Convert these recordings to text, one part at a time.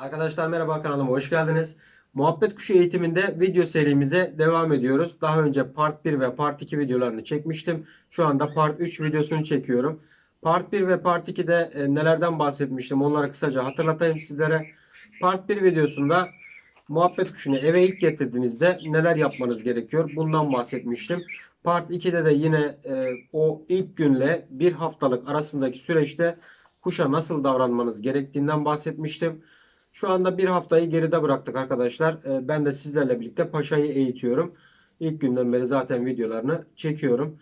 Arkadaşlar merhaba kanalıma hoş geldiniz. Muhabbet Kuşu eğitiminde video serimize devam ediyoruz. Daha önce part 1 ve part 2 videolarını çekmiştim. Şu anda part 3 videosunu çekiyorum. Part 1 ve part 2'de e, nelerden bahsetmiştim onları kısaca hatırlatayım sizlere. Part 1 videosunda muhabbet kuşunu eve ilk getirdiğinizde neler yapmanız gerekiyor bundan bahsetmiştim. Part 2'de de yine e, o ilk günle bir haftalık arasındaki süreçte kuşa nasıl davranmanız gerektiğinden bahsetmiştim. Şu anda bir haftayı geride bıraktık arkadaşlar. Ee, Ben de sizlerle birlikte Paşa'yı eğitiyorum. İlk günden beri zaten videolarını çekiyorum.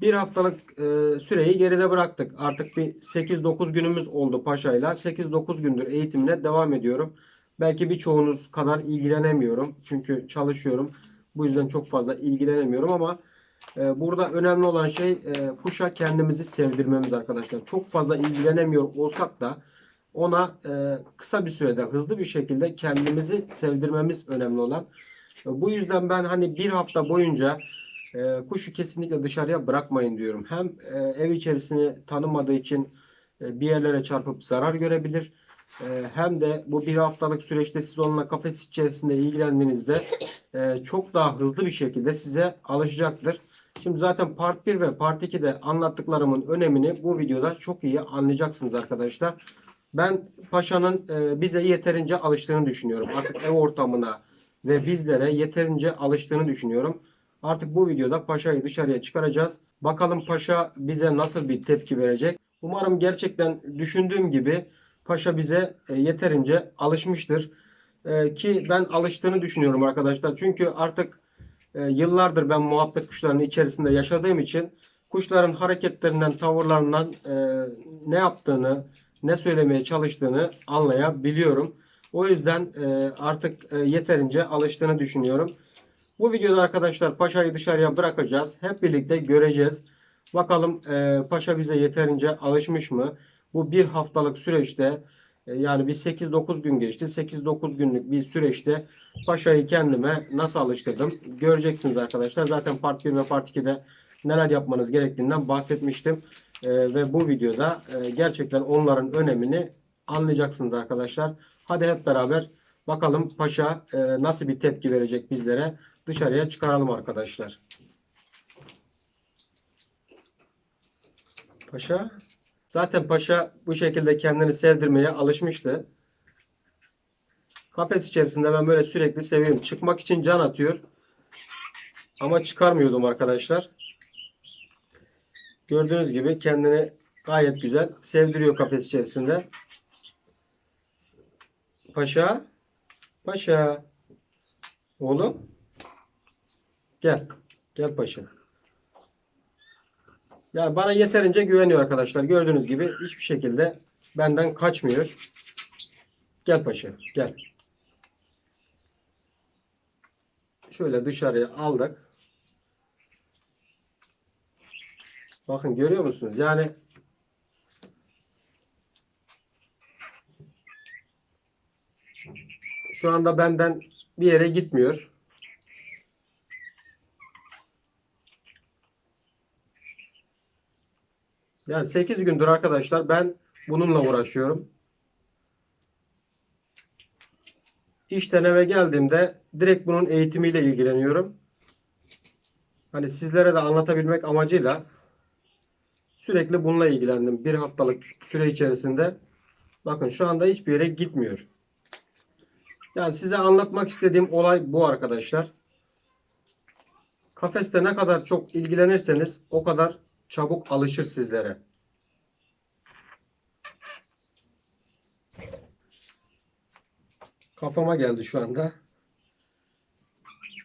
Bir haftalık e, süreyi geride bıraktık. Artık bir 8-9 günümüz oldu Paşa'yla. 8-9 gündür eğitimine devam ediyorum. Belki birçoğunuz kadar ilgilenemiyorum. Çünkü çalışıyorum. Bu yüzden çok fazla ilgilenemiyorum ama e, burada önemli olan şey e, kuşa kendimizi sevdirmemiz arkadaşlar. Çok fazla ilgilenemiyor olsak da ona e, kısa bir sürede hızlı bir şekilde kendimizi sevdirmemiz önemli olan. Bu yüzden ben hani bir hafta boyunca e, kuşu kesinlikle dışarıya bırakmayın diyorum. Hem e, ev içerisini tanımadığı için e, bir yerlere çarpıp zarar görebilir. E, hem de bu bir haftalık süreçte siz onunla kafes içerisinde ilgilendiğinizde e, çok daha hızlı bir şekilde size alışacaktır. Şimdi zaten part 1 ve part 2'de anlattıklarımın önemini bu videoda çok iyi anlayacaksınız arkadaşlar. Ben Paşa'nın e, bize yeterince alıştığını düşünüyorum. Artık ev ortamına ve bizlere yeterince alıştığını düşünüyorum. Artık bu videoda Paşa'yı dışarıya çıkaracağız. Bakalım Paşa bize nasıl bir tepki verecek. Umarım gerçekten düşündüğüm gibi Paşa bize e, yeterince alışmıştır. E, ki ben alıştığını düşünüyorum arkadaşlar. Çünkü artık yıllardır ben muhabbet kuşlarının içerisinde yaşadığım için kuşların hareketlerinden, tavırlarından ne yaptığını, ne söylemeye çalıştığını anlayabiliyorum. O yüzden e, artık e, yeterince alıştığını düşünüyorum. Bu videoda arkadaşlar Paşa'yı dışarıya bırakacağız. Hep birlikte göreceğiz. Bakalım e, Paşa bize yeterince alışmış mı? Bu bir haftalık süreçte yani bir 8-9 gün geçti. 8-9 günlük bir süreçte Paşa'yı kendime nasıl alıştırdım? Göreceksiniz arkadaşlar. Zaten part 1 ve part 2'de neler yapmanız gerektiğinden bahsetmiştim. Ee, ve bu videoda e, gerçekten onların önemini anlayacaksınız arkadaşlar. Hadi hep beraber bakalım Paşa e, nasıl bir tepki verecek bizlere. Dışarıya çıkaralım arkadaşlar. Paşa zaten Paşa bu şekilde kendini sevdirmeye alışmıştı. Kafes içerisinde ben böyle sürekli seviyorum. Çıkmak için can atıyor. Ama çıkarmıyordum arkadaşlar. Gördüğünüz gibi kendini gayet güzel sevdiriyor kafes içerisinde. Paşa. Paşa. Oğlum. Gel. Gel paşa. Yani bana yeterince güveniyor arkadaşlar. Gördüğünüz gibi hiçbir şekilde benden kaçmıyor. Gel paşa. Gel. Şöyle dışarıya aldık. Bakın görüyor musunuz? Yani şu anda benden bir yere gitmiyor. Yani 8 gündür arkadaşlar ben bununla uğraşıyorum. İşten eve geldiğimde direkt bunun eğitimiyle ilgileniyorum. Hani sizlere de anlatabilmek amacıyla Sürekli bununla ilgilendim. Bir haftalık süre içerisinde. Bakın şu anda hiçbir yere gitmiyor. Yani size anlatmak istediğim olay bu arkadaşlar. Kafeste ne kadar çok ilgilenirseniz o kadar çabuk alışır sizlere. Kafama geldi şu anda.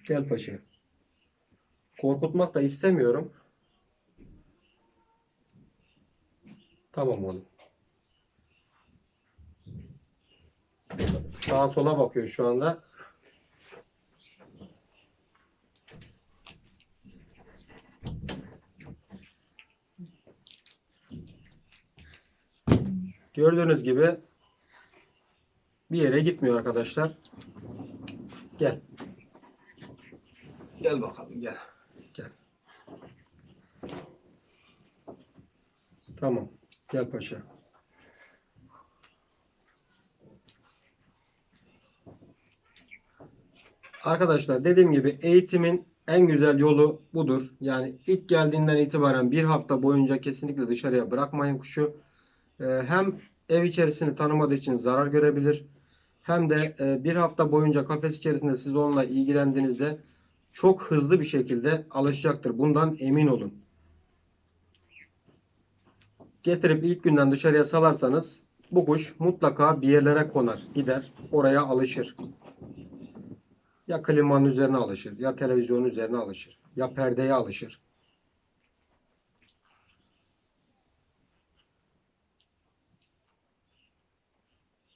Gel paşa. Korkutmak da istemiyorum. Tamam oğlum. Sağa sola bakıyor şu anda. Gördüğünüz gibi bir yere gitmiyor arkadaşlar. Gel. Gel bakalım gel. Gel. Tamam. Gel paşa. Arkadaşlar dediğim gibi eğitimin en güzel yolu budur. Yani ilk geldiğinden itibaren bir hafta boyunca kesinlikle dışarıya bırakmayın kuşu. Ee, hem ev içerisini tanımadığı için zarar görebilir. Hem de e, bir hafta boyunca kafes içerisinde siz onunla ilgilendiğinizde çok hızlı bir şekilde alışacaktır. Bundan emin olun. Getirip ilk günden dışarıya salarsanız bu kuş mutlaka bir yerlere konar, gider, oraya alışır. Ya klimanın üzerine alışır, ya televizyonun üzerine alışır, ya perdeye alışır.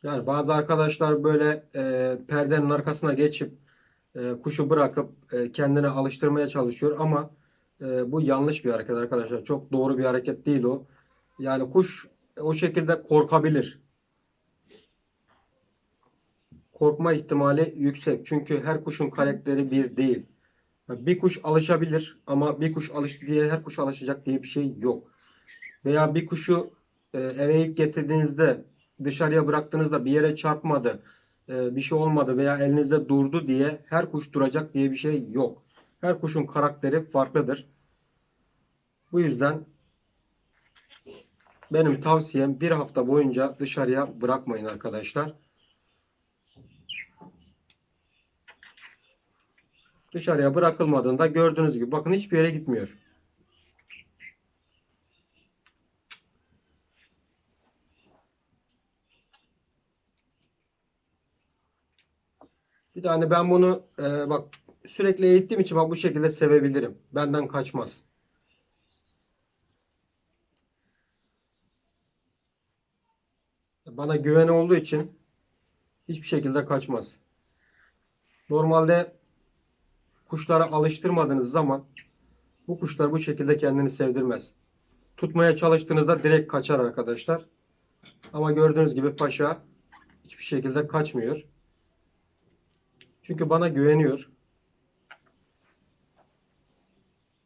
Yani bazı arkadaşlar böyle e, perdenin arkasına geçip e, kuşu bırakıp e, kendine alıştırmaya çalışıyor ama e, bu yanlış bir hareket arkadaşlar. Çok doğru bir hareket değil o. Yani kuş o şekilde korkabilir. Korkma ihtimali yüksek. Çünkü her kuşun karakteri bir değil. Bir kuş alışabilir ama bir kuş alıştı diye her kuş alışacak diye bir şey yok. Veya bir kuşu e, eve ilk getirdiğinizde dışarıya bıraktığınızda bir yere çarpmadı, e, bir şey olmadı veya elinizde durdu diye her kuş duracak diye bir şey yok. Her kuşun karakteri farklıdır. Bu yüzden benim tavsiyem bir hafta boyunca dışarıya bırakmayın arkadaşlar. Dışarıya bırakılmadığında gördüğünüz gibi bakın hiçbir yere gitmiyor. Bir tane ben bunu e, bak sürekli eğittiğim için bak bu şekilde sevebilirim. Benden kaçmaz. Bana güveni olduğu için hiçbir şekilde kaçmaz. Normalde kuşlara alıştırmadığınız zaman bu kuşlar bu şekilde kendini sevdirmez. Tutmaya çalıştığınızda direkt kaçar arkadaşlar. Ama gördüğünüz gibi paşa hiçbir şekilde kaçmıyor. Çünkü bana güveniyor.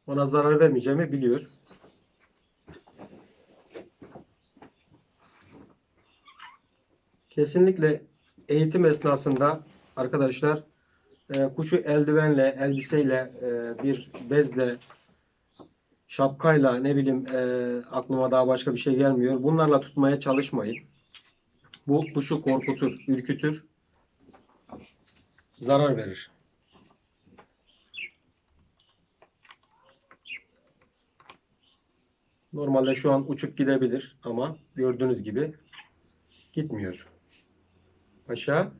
Bana zarar vermeyeceğimi biliyor. Kesinlikle eğitim esnasında arkadaşlar e, kuşu eldivenle, elbiseyle, e, bir bezle, şapkayla ne bileyim e, aklıma daha başka bir şey gelmiyor. Bunlarla tutmaya çalışmayın. Bu kuşu korkutur, ürkütür, zarar verir. Normalde şu an uçup gidebilir ama gördüğünüz gibi gitmiyor. Paşa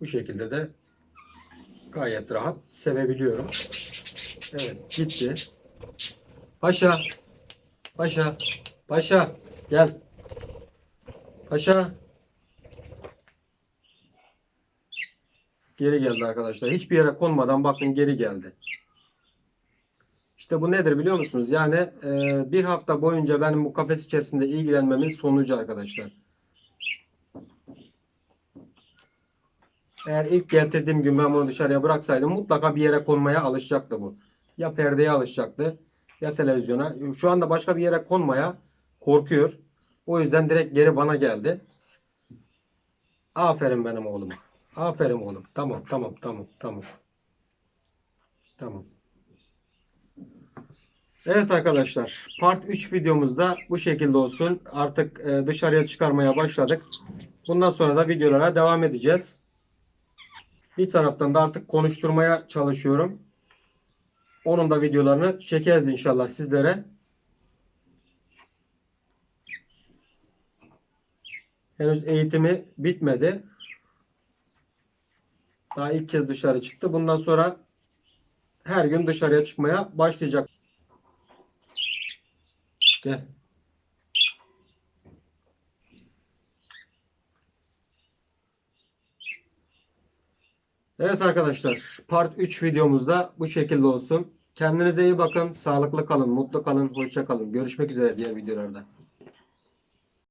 bu şekilde de gayet rahat sevebiliyorum. Evet gitti. Paşa Paşa Paşa gel. Paşa Geri geldi arkadaşlar. Hiçbir yere konmadan bakın geri geldi. İşte bu nedir biliyor musunuz? Yani e, bir hafta boyunca benim bu kafes içerisinde ilgilenmemin sonucu arkadaşlar. Eğer ilk getirdiğim gün ben bunu dışarıya bıraksaydım mutlaka bir yere konmaya alışacaktı bu. Ya perdeye alışacaktı ya televizyona. Şu anda başka bir yere konmaya korkuyor. O yüzden direkt geri bana geldi. Aferin benim oğluma. Aferin oğlum. Tamam tamam tamam tamam. Tamam. Evet arkadaşlar. Part 3 videomuzda bu şekilde olsun. Artık e, dışarıya çıkarmaya başladık. Bundan sonra da videolara devam edeceğiz. Bir taraftan da artık konuşturmaya çalışıyorum. Onun da videolarını çekeriz inşallah sizlere. Henüz eğitimi bitmedi. Daha ilk kez dışarı çıktı. Bundan sonra her gün dışarıya çıkmaya başlayacak. Gel. Evet arkadaşlar, part 3 videomuzda bu şekilde olsun. Kendinize iyi bakın, sağlıklı kalın, mutlu kalın, hoşça kalın. Görüşmek üzere diğer videolarda.